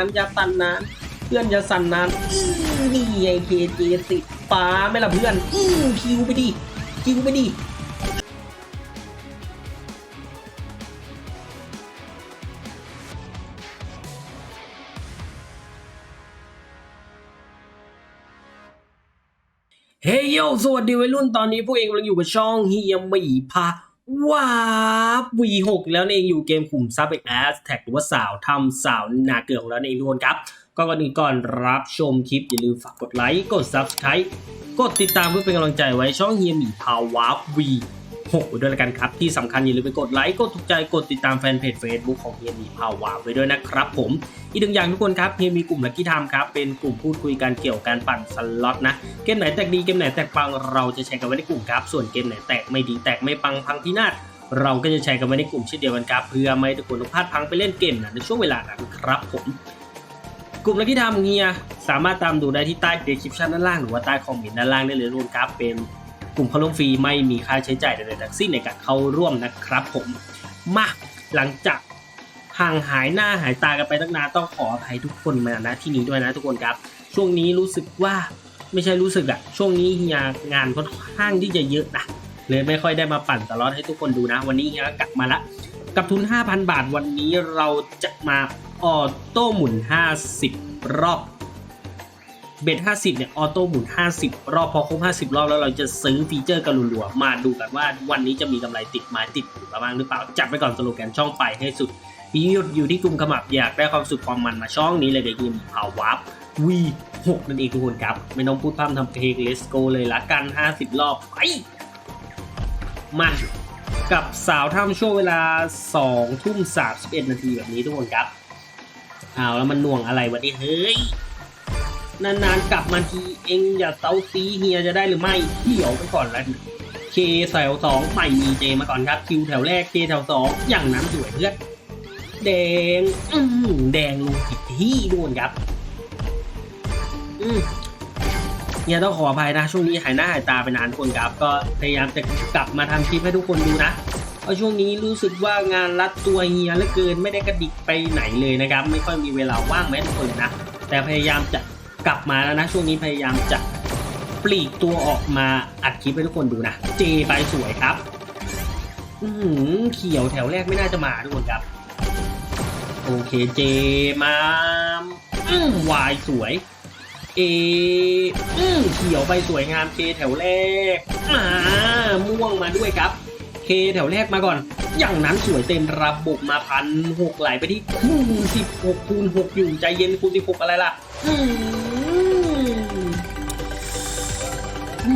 านอย่าสั่นนานเพื่อนอย่าสั่นนานอื้อนี่ไอเคเจสิป้าไม่ละเพื่อนอื้อคิวไปดิคิวไปดิเฮ้ยโยสวัสดีวัยรุ่นตอนนี้พวกเองกำลังอยู่กับช่องเฮียมีพา ว้าบ V6 แล้วเองอยู่เกมขุมทรัพย์แอสแท็กหรือว่าสาวทำสาวนาเกลือของเราเองทุกคนครับ ก็ก่อนอื่นก่อนรับชมคลิป อย่าลืมฝากกดไลค์ กดซับสไครต์กดติดตามเพื่อเป็นกำลังใจไว้ช่องเฮียมีพาววับ V 6ด้วยละกันครับ ที่สำคัญอย่าลืมไปกดไลค์ กดถูกใจ กดติดตามแฟนเพจ Facebook ของเฮียมีพาวาไว้ด้วยนะครับผม อีกหนึ่งอย่างทุกคนครับเฮียมีกลุ่มลักกี้ไทมครับ เป็นกลุ่มพูดคุยการเกี่ยวกับารปั่นสล็อตนะ เกมไหนแตกดี เกมไหนแตกปัง เราจะแชร์กันไว้ในกลุ่มครับ ส่วนเกมไหนแตกไม่ดีแตกไม่ปังพังพินาศเราก็จะแชร์กันไว้ในกลุ่มเช่นเดียวกันครับเพื่อไม่ให้ทุกคนพลาดพังไปเล่นเกมนะในช่วงเวลานั้นครับผมกลุ่มลักที่ทำเฮียสามารถตามดูได้ที่ใต้เดสคริปชันด้านล่างหรือว่าใต้คอมเมนต์ด้านล่างได้เลยทุกครับเป็น กลุ่มเข้าร่วมฟรีไม่มีค่าใช้จ่ายใดๆทั้งสิ้นในการเข้าร่วมนะครับผมมาหลังจากห่างหายหน้าหายตากันไปตั้งนานต้องขออภัยทุกคนมาณที่นี้ด้วยนะทุกคนครับ ช่วงนี้รู้สึกว่าไม่ใช่รู้สึกอะช่วงนี้เฮียงานค่อนข้างที่จะเยอะนะเลยไม่ค่อยได้มาปั่นตลอดให้ทุกคนดูนะ วันนี้เฮียก็กลับมาละกับทุน 5,000 บาทวันนี้เราจะมาออโต้หมุน 50 รอบ เบ็ด50 เนี่ย ออโต้หมุน 50 รอบพอครบ 50 รอบแล้วเราจะซื้อฟีเจอร์กันรัวๆมาดูกันว่าวันนี้จะมีกำไรติดไม้ติดหูบ้างหรือเปล่า จัดไปก่อนสโลแกนช่องไปให้สุดพี่ยุดอยู่ที่กลุ่มขมับอยากได้ความสุขความมันมาช่องนี้เลยเดี๋ยวยิมพาววับ V6 นั่นเองทุกคนครับ ไม่ต้องพูดพร่ำทำเพลง Let's go เลยละกัน 50 รอบไปมากับสาวถ้ำช่วงเวลา 2 ทุ่ม 31 นาทีแบบนี้ทุกคนครับเอาแล้วมันน่วงอะไรวะนี่เฮ้ย นานๆกลับมาทีเองอย่าเซาซีเฮียจะได้หรือไม่เที่ยวไปก่อนแล้วเคแถวสองไม่มีเจมาก่อนครับคิวแถวแรกเคแถวสองอย่างนั้นสวยเพื่อนแดง อืมแดงลงผิดที่ด้วยครับ อืมเนี่ยต้องขออภัยนะช่วงนี้หายหน้าหายตาไปนานคนครับ ก็พยายามจะกลับมาทำคลิปให้ทุกคนดูนะเพราะช่วงนี้รู้สึกว่างานรัดตัวเฮียเหลือเกินไม่ได้กระดิกไปไหนเลยนะครับ ไม่ค่อยมีเวลาว่างแม้ทุกคนเลยนะ แต่พยายามจะ กลับมาแล้วนะ ช่วงนี้พยายามจะปลีกตัวออกมาอัดคลิปให้ทุกคนดูนะ เจไปสวยครับ อืเขียวแถวแรกไม่น่าจะมาทุกคนครับ โอเคเจมาอืมวายสวย เออืมเขียวไปสวยงามเคแถวแรกอ่าม่วงมาด้วยครับ เคแถวแรกมาก่อน อย่างนั้นสวยเต็มระบบมาพันหกไหลไปที่คูณสิบหกคูณหกอยู่ใจเย็นคูณสิบหกอะไรล่ะ อืม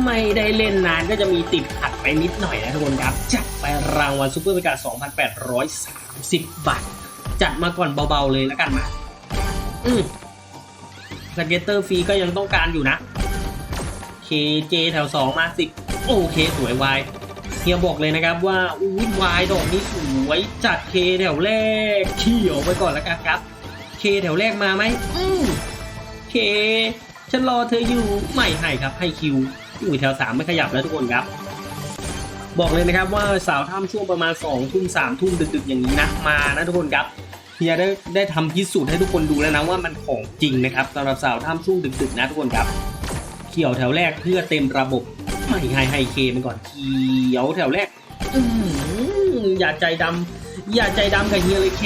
ไม่ได้เล่นนานก็จะมีติดขัดไปนิดหน่อยนะทุกคนครับ จัดไปรางวัลซูเปอร์เมกา2,830 บาท จัดมาก่อนเบาๆเลยแล้วกันมาอืมสเก็ตเตอร์ฟรีก็ยังต้องการอยู่นะ KJ แถว 2 มาสิโอเคสวยวายเฮียบอกเลยนะครับว่าอุ้ยวายดอกนี้สวยจัด K แถวแรกเขียวไปก่อนแล้วกันครับ K แถวแรกมาไหมอืม K ฉันรอเธออยู่ไม่ให้ครับให้คิว อยู่แถว3ไม่ขยับแล้วทุกคนครับ บอกเลยนะครับว่าสาวถ้ำช่วงประมาณ2องทุ่มสามทุ่มดึกๆอย่างนี้นะมานะทุกคนครับเฮียได้ได้ทำพิสูจน์ให้ทุกคนดูแล้วนะว่ามันของจริงนะครับสำหรับสาวถ้ำช่วงดึกๆนะทุกคนครับ เขียวแถวแรกเพื่อเต็มระบบไม่ให้ให้เคมันก่อนเขียวแถวแรกอืมอย่าใจดำอย่าใจดำกับเฮียเลยเค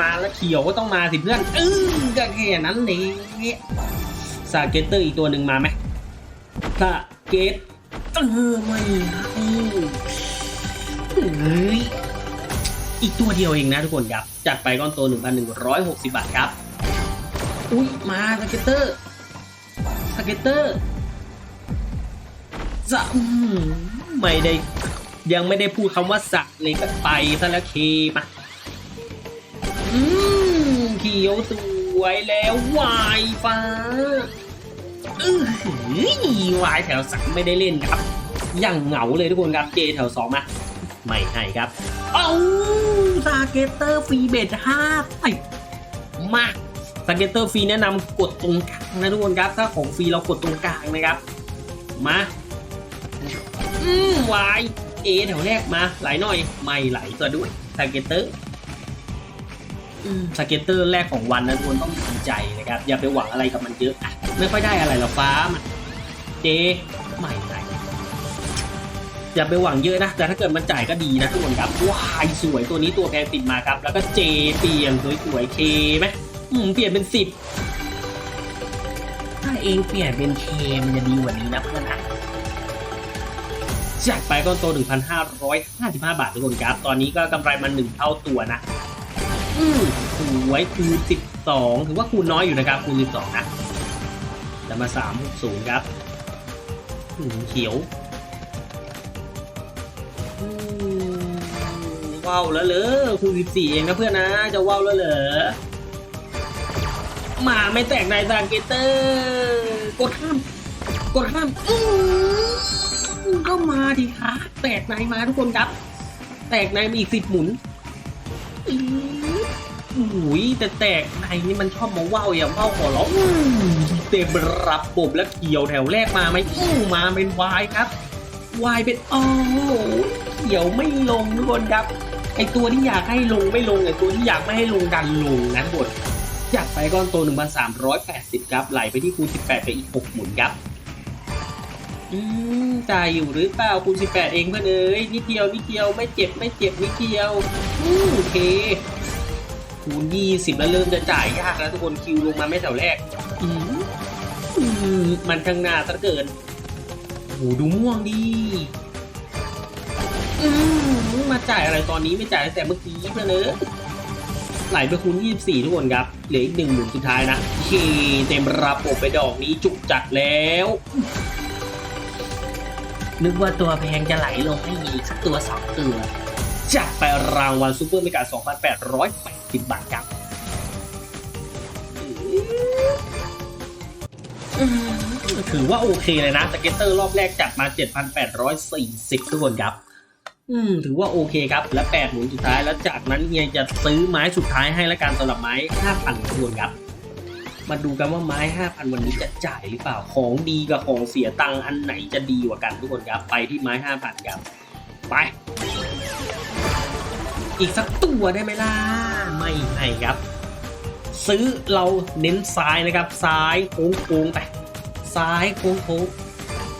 มาแล้วเขียวก็ต้องมาสิเพื่อนอือก็แค่นั้นเองสาเกตเตอร์อีกตัวหนึ่งมาไหมสา เกตเออไม่ให้เฮ้ยอีกตัวเดียวเองนะทุกคนครับ จัดไปก้อนโต 1,160 บาทครับ อุ้ยมาสเก็ตเตอร์สเก็ตเตอร์จะไม่ได้ยังไม่ได้พูดคำว่าสักเลยก็ไปซะแล้วเคมาอืมเขียวสวยแล้ววายฟ้า อื้อหือวายแถวสักไม่ได้เล่นครับ ยังเหงาเลยทุกคนครับเจแถวสองมาไม่ให้ครับ เอาสเกเตอร์ฟรีเบทห้าไปมาสเกเตอร์ฟรีแนะนำกดตรงกลางนะทุกคนครับ ถ้าของฟรีเรากดตรงกลางนะครับ มาอืมวายเอแถวแรกมาไหลหน่อย ไม่ไหลตัวด้วยสเกเตอร์ สเก็ตเตอร์แรกของวันนะทุกคนต้องดีใจนะครับ อย่าไปหวังอะไรกับมันเยอะอะไม่ค่อยได้อะไรหรอกฟ้ามันเจไม่ไม่อย่าไปหวังเยอะนะ แต่ถ้าเกิดมันจ่ายก็ดีนะทุกคนครับว้ายสวยตัวนี้ตัวแพงติดมาครับ แล้วก็เจเปลี่ยนสวยๆเคไหมอืมเปลี่ยนเป็นสิบถ้าเองเปลี่ยนเป็นเคมันจะดีกว่านี้นะเพื่อนนะจากไปก้อนโต 1,555 บาททุกคนครับ ตอนนี้ก็กำไรมันหนึ่งเท่าตัวนะ อืมสวยคูณ12 ถือว่าคูณน้อยอยู่นะครับ คูณ 12 นะจะมา 360 ครับอืมเขียวว้าวแล้วเหรอคูณ 14 เองนะเพื่อนนะ จะว้าวแล้วเหรอมาไม่แตกในซางเกเตอร์ กดข้าม กดข้ามอื้อก็มาดิคะแตกในมาทุกคนครับ แตกในมีอีกสิบหมุนอื้อ อ้ยแต่แตกในนี่มันชอบมาว่าวอย่างว่าวขอร้องเต็มระบบแล้วเกี่ยวแถวแรกมาไหมอื้มาเป็นวายครับวายเป็นโอ๋อเกี่ยวไม่ลงทุกคนครับ ไอตัวที่อยากให้ลงไม่ลงไอตัวที่อยากไม่ให้ลงดันลงนะทุกคนอยากไปก้อนโต1,380 ครับไหลไปที่คูณ18 ไปอีก 6 หมุนครับอืมจ่ายอยู่หรือเปล่าคูณ18 เองเพื่อนเอ้ยนิดเดียวนิดเดียวไม่เจ็บไม่เจ็บนิดเดียวอโอเค คูณ20แล้วเริ่มจะจ่ายยากแล้วทุกคนคิวลงมาไม่แถวแรกมอืมมันข้างหน้าซะเกินโอ้โหดูม่วงดีมมาจ่ายอะไรตอนนี้ไม่จ่ายแต่เมื่อกี้เพื่อนเอ้ยไหลไปคูณ24ทุกคนครับ เหลืออีกหนึ่งหมุนสุดท้ายนะเคเต็มระบบไปดอกนี้จุกจัดแล้วนึกว่าตัวแพงจะไหลลงให้มีตัวสองตัวจัดไปรางวัลซูเปอร์เมกา 2,880บาทครับถือว่าโอเคเลยนะสเก็ตเตอร์รอบแรกจัดมา 7,840 ทุกคนครับอืมถือว่าโอเคครับ และ8หมุนสุดท้ายแล้วจากนั้นเฮียจะซื้อไม้สุดท้ายให้และการสำหรับไม้ 5,000ทุกคนครับ มาดูกันว่าไม้ 5,000 วันนี้จะจ่ายหรือเปล่าของดีกับของเสียตังค์อันไหนจะดีกว่ากันทุกคนครับ ไปที่ไม้ 5,000 ครับ ไป อีกสักตัวได้ไหมล่ะ ไม่ให้ครับ ซื้อเราเน้นซ้ายนะครับ ซ้ายโค้งโค้งๆไป ซ้ายโค้งโค้ง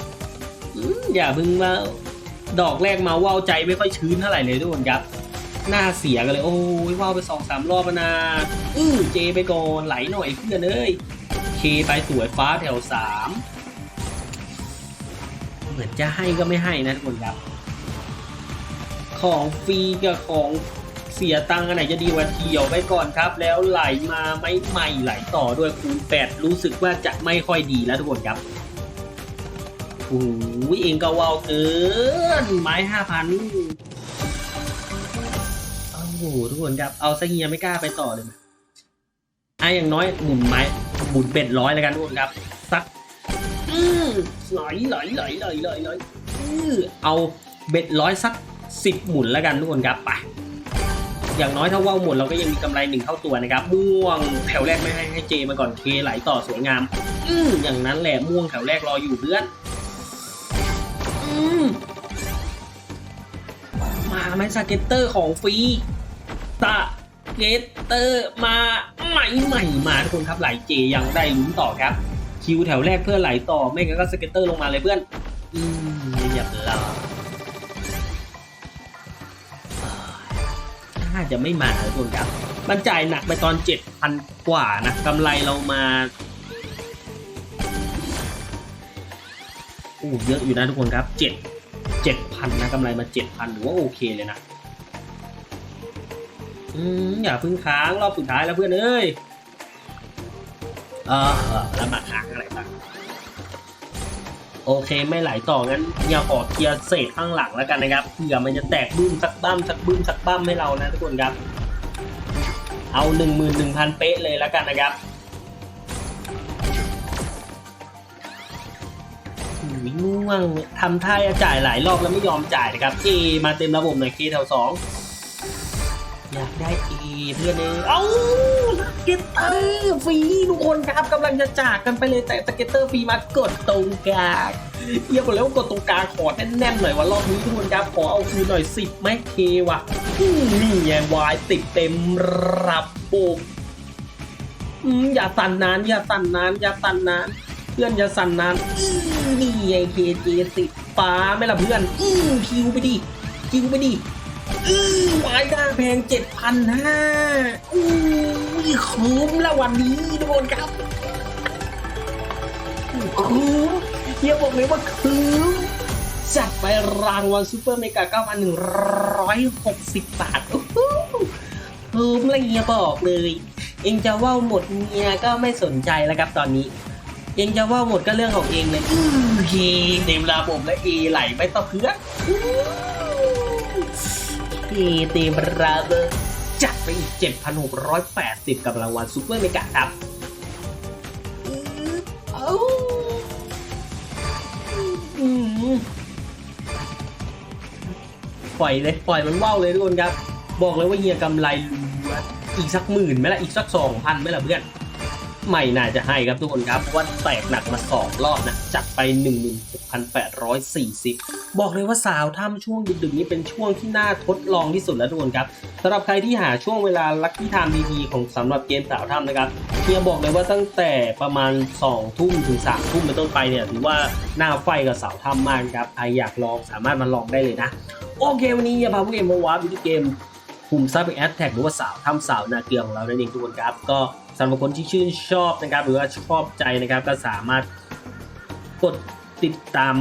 ๆอืมอย่าเพึ่งมา ดอกแรกมาว่าวใจไม่ค่อยชื้นเท่าไหร่เลยทุกคนครับ หน้าเสียกันเลย โอ้ยว่าวไปสองสามรอบแล้วนะอื้อเจไปก่อนไหลหน่อยเพื่อนเอ้ยเคไปสวยฟ้าแถวสามเหมือนจะให้ก็ไม่ให้นะทุกคนครับ ของฟรีกับของเสียตังค์อันไหนจะดีกว่าเที่ยวไปก่อนครับ แล้วไหลมาไม่ใหม่ไหลต่อด้วยคูณแปดรู้สึกว่าจะไม่ค่อยดีแล้วทุกคนครับโอ้ยเองก็ว่าวเกินไม้ห้าพันโอ้โหทุกคนครับเอาซะเฮียไม่กล้าไปต่อเลยไอ้อย่างน้อยหมุนไม้หมุนเบ็ดร้อยแล้วกันทุกคนครับสักอืมไหลไหลไหลไหลไหลไหลอือเอาเบ็ดร้อยสักสิบหมุนแล้วกันทุกคนครับไป อย่างน้อยถ้าว่าวหมดเราก็ยังมีกำไรหนึ่งเท่าตัวนะครับม่วงแถวแรกไม่ให้ให้เจมาก่อนเคไหลต่อสวยงาม อืมอย่างนั้นแหละม่วงแถวแรกรออยู่เพื่อนอืมมาไหมสเก็ตเตอร์ของฟรีสเกตเตอร์มาใหม่ใหม่มาทุกคนครับไหลเจยังได้ลุ้นต่อครับ คิวแถวแรกเพื่อไหลต่อไม่งั้นก็สเก็ตเตอร์ลงมาเลยเพื่อน อืมเรียบร้อยาจะไม่มาทุกคนครับ มันจ่ายหนักไปตอนเจ็ดพันกว่านะกำไรเรามาโอ้เยอะอยู่นะทุกคนครับเจ็ดเจ็ดพันนะกำไรมาเจ็ดพันหรือว่าโอเคเลยนะอืมอย่าพึ่งค้างรอบสุดท้ายแล้วเพื่อนเอ้ยเออเออแล้วมาค้างอะไรบ้าง โอเคไม่ไหลต่องั้นอย่าขอเคลียร์เศษข้างหลังแล้วกันนะครับเผื่อมันจะแตกบึ้มสักบ้ามสักบึ้มสักบ้ามให้เรานะทุกคนครับ เอาหนึ่งหมื่นหนึ่งพันเป๊ะเลยแล้วกันนะครับอุ้ยง่วงทำท่าจะจ่ายหลายรอบแล้วไม่ยอมจ่ายนะครับเอมาเต็มระบบหน่อยเคแถวสองอยากได้เอเพื่อนเอเอ้า เก็ตเตอร์ฟรีทุกคนครับกำลังจะจากกันไปเลยแต่สเก็ตเตอร์ฟรีมากดตรงกลางเฮียบอกแล้วว่ากดตรงกลางขอแน่นๆหน่อยว่ารอบนี้ทุกคนครับขอเอาคืนหน่อยสิบไหมเคว่ะนี่ไงวายติดเต็มรับโบกอืมอย่าสั่นนานอย่าสั่นนานอย่าสั่นนานเพื่อนอย่าสั่นนานอืมนี่ไงเคเจติดฟ้าไม่ละเพื่อนอืมคิวไปดิคิวไปดิ อือวายหน้าแพงเจ็ดพันห้าอู้ยคุ้มแล้ววันนี้ทุกคนครับคุ้มเฮียบอกเลยว่าคุ้มจัดไปรางวัลซูเปอร์เมกา9,160บาทโอ้โหกสิบบาทคุ้มเลยเฮียบอกเลย เองจะว่าหมดเมียก็ไม่สนใจแล้วครับตอนนี้เองจะว่าหมดก็เรื่องของเองเลยอือเฮเต็มระบบและเอไหลไปต่อเพื่อน ทีตีมราเบอร์จัดไปอีก 7,680 กับรางวัลซูเปอร์เมกะครับปล่อยเลย ปล่อยมันว่าวเลยทุกคนครับ บอกเลยว่าเฮียกำไรล้วนอีกสักหมื่นไหมล่ะ อีกสักสองพันไหมล่ะเพื่อน ไม่น่าจะให้ครับทุกคนครับเพราะว่าแตกหนักมาสองรอบนะจัดไป 16,840 บอกเลยว่าสาวถ้ำช่วงดึกๆนี้เป็นช่วงที่น่าทดลองที่สุดแล้วทุกคนครับสำหรับใครที่หาช่วงเวลาลัคกี้ไทม์ดีๆของสำหรับเกมสาวถ้ำนะครับเฮียบอกเลยว่าตั้งแต่ประมาณ 2 ทุ่มถึง 3 ทุ่มเป็นต้นไปเนี่ยถือว่าน่าไฟกับสาวถ้ำมากครับใครอยากลองสามารถมาลองได้เลยนะ โอเควันนี้เฮียพาผู้เกมมาวาร์ปวิดีเกมกลุ่มซับแอดแท็กหรือว่าสาวถ้ำสาวนาเกลือของเรานั่นเองทุกคนครับก็ สำหรับคนที่ชื่นชอบนะครับหรือว่าชอบใจนะครับก็สามารถกดติดตาม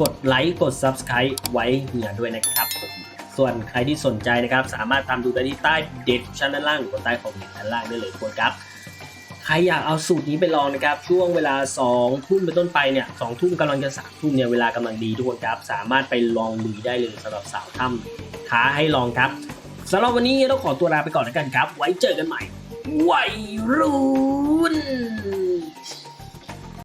กดไลค์กด Subscribe ไว้เหียด้วยนะครับผมส่วนใครที่สนใจนะครับ สามารถตามดูได้ที่ใต้เดสชั้นด้านล่างหรือกดใต้คอมเมนต์ด้านล่างได้เลยกคนครับใครอยากเอาสูตรนี้ไปลองนะครับ ช่วงเวลา2ทุ่มเป็นต้นไปเนี่ยสองทุ่มกำลังจะสามทุ่มเนี่ยเวลากำลังดีทุกคนครับ สามารถไปลองลุยได้เลยสำหรับสาวถ้ำท้าให้ลองครับ สำหรับวันนี้เราขอตัวลาไปก่อนแล้วกันครับ ไว้เจอกันใหม่ไวรุ่น